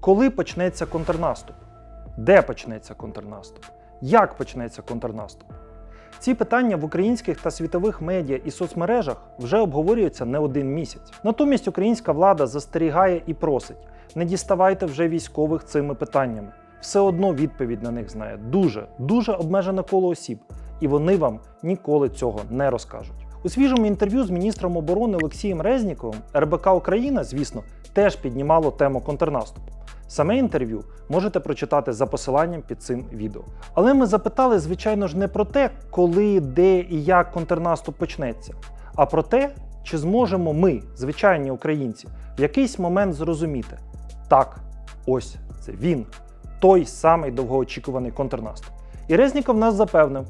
Коли почнеться контрнаступ? Де почнеться контрнаступ? Як почнеться контрнаступ? Ці питання в українських та світових медіа і соцмережах вже обговорюються не один місяць. Натомість українська влада застерігає і просить: не діставайте вже військових цими питаннями. Все одно відповідь на них знає дуже, дуже обмежене коло осіб, і вони вам ніколи цього не розкажуть. У свіжому інтерв'ю з міністром оборони Олексієм Резніковим РБК Україна, звісно, теж піднімало тему контрнаступу. Саме інтерв'ю можете прочитати за посиланням під цим відео. Але ми запитали, звичайно ж, не про те, коли, де і як контрнаступ почнеться, а про те, чи зможемо ми, звичайні українці, в якийсь момент зрозуміти, так, ось це він, той самий довгоочікуваний контрнаступ. І Резніков нас запевнив,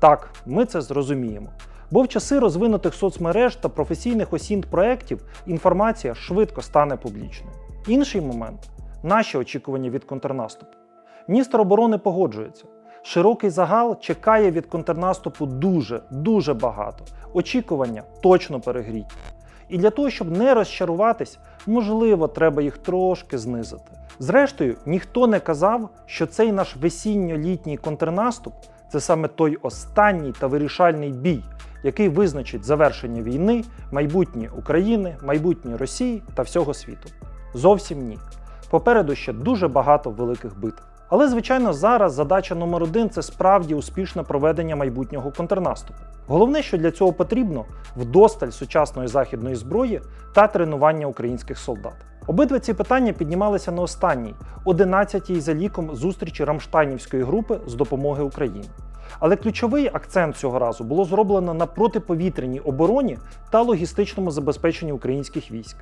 так, ми це зрозуміємо. Бо в часи розвинутих соцмереж та професійних осінт проєктів інформація швидко стане публічною. Інший момент наші очікування від контрнаступу. Міністр оборони погоджується. Широкий загал чекає від контрнаступу дуже, дуже багато. Очікування точно перегріті. І для того, щоб не розчаруватись, можливо, треба їх трошки знизити. Зрештою, ніхто не казав, що цей наш весінньо-літній контрнаступ це саме той останній та вирішальний бій, який визначить завершення війни, майбутнє України, майбутнє Росії та всього світу. Зовсім ні. Попереду ще дуже багато великих битв. Але, звичайно, зараз задача номер один це справді успішне проведення майбутнього контрнаступу. Головне, що для цього потрібно вдосталь сучасної західної зброї та тренування українських солдат. Обидва ці питання піднімалися на останній, 11-й за ліком зустрічі Рамштайнівської групи з допомоги Україні. Але ключовий акцент цього разу було зроблено на протиповітряній обороні та логістичному забезпеченні українських військ.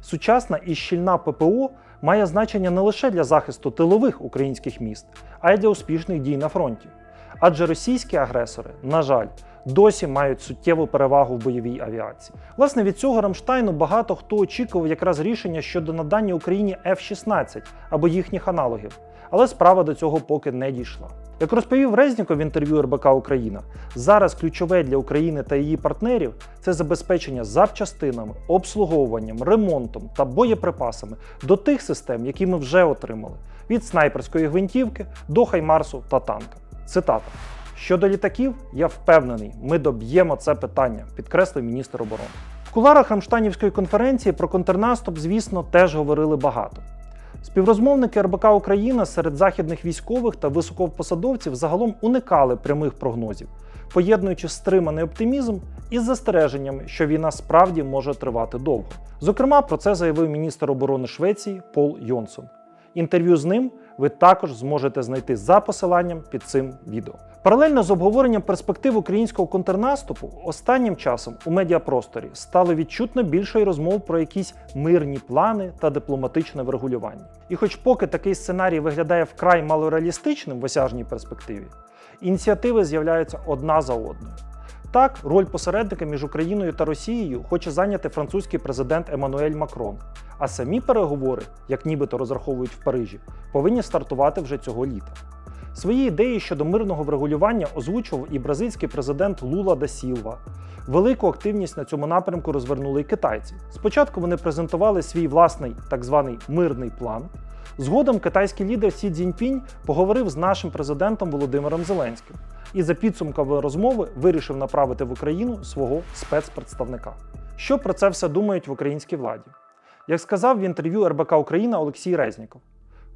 Сучасна і щільна ППО має значення не лише для захисту тилових українських міст, а й для успішних дій на фронті. Адже російські агресори, на жаль, досі мають суттєву перевагу в бойовій авіації. Власне, від цього Рамштайну багато хто очікував якраз рішення щодо надання Україні F-16 або їхніх аналогів, але справа до цього поки не дійшла. Як розповів Резніков в інтерв'ю РБК Україна, зараз ключове для України та її партнерів це забезпечення запчастинами, обслуговуванням, ремонтом та боєприпасами до тих систем, які ми вже отримали: від снайперської гвинтівки до хаймарсу та танка. Цитата. Щодо літаків, я впевнений, ми доб'ємо це питання, підкреслив міністр оборони. В куларах Рамштанівської конференції про контрнаступ, звісно, теж говорили багато. Співрозмовники РБК Україна серед західних військових та високопосадовців загалом уникали прямих прогнозів, поєднуючи стриманий оптимізм із застереженнями, що війна справді може тривати довго. Зокрема, про це заявив міністр оборони Швеції Пол Йонсон. Інтерв'ю з ним ви також зможете знайти за посиланням під цим відео. Паралельно з обговоренням перспектив українського контрнаступу, останнім часом у медіапросторі стало відчутно більше розмов про якісь мирні плани та дипломатичне врегулювання. І хоч поки такий сценарій виглядає вкрай малореалістичним в осяжній перспективі, ініціативи з'являються одна за одною. Так, роль посередника між Україною та Росією хоче зайняти французький президент Еммануель Макрон. А самі переговори, як нібито розраховують в Парижі, повинні стартувати вже цього літа. Свої ідеї щодо мирного врегулювання озвучував і бразильський президент Лула да Сілва. Велику активність на цьому напрямку розвернули і китайці. Спочатку вони презентували свій власний так званий мирний план. Згодом китайський лідер Сі Цзіньпінь поговорив з нашим президентом Володимиром Зеленським і за підсумками розмови вирішив направити в Україну свого спецпредставника. Що про це все думають в українській владі? Як сказав в інтерв'ю РБК Україна Олексій Резніков,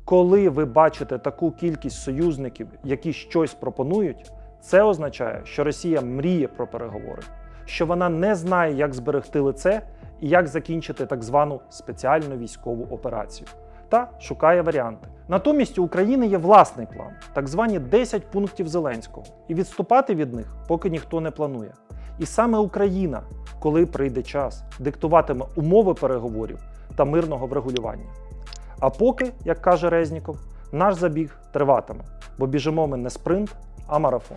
коли ви бачите таку кількість союзників, які щось пропонують, це означає, що Росія мріє про переговори, що вона не знає, як зберегти лице і як закінчити так звану спеціальну військову операцію, та шукає варіанти. Натомість у України є власний план, так звані 10 пунктів Зеленського, і відступати від них поки ніхто не планує. І саме Україна, коли прийде час, диктуватиме умови переговорів та мирного врегулювання. А поки, як каже Резніков, наш забіг триватиме, бо біжимо ми не спринт, а марафон.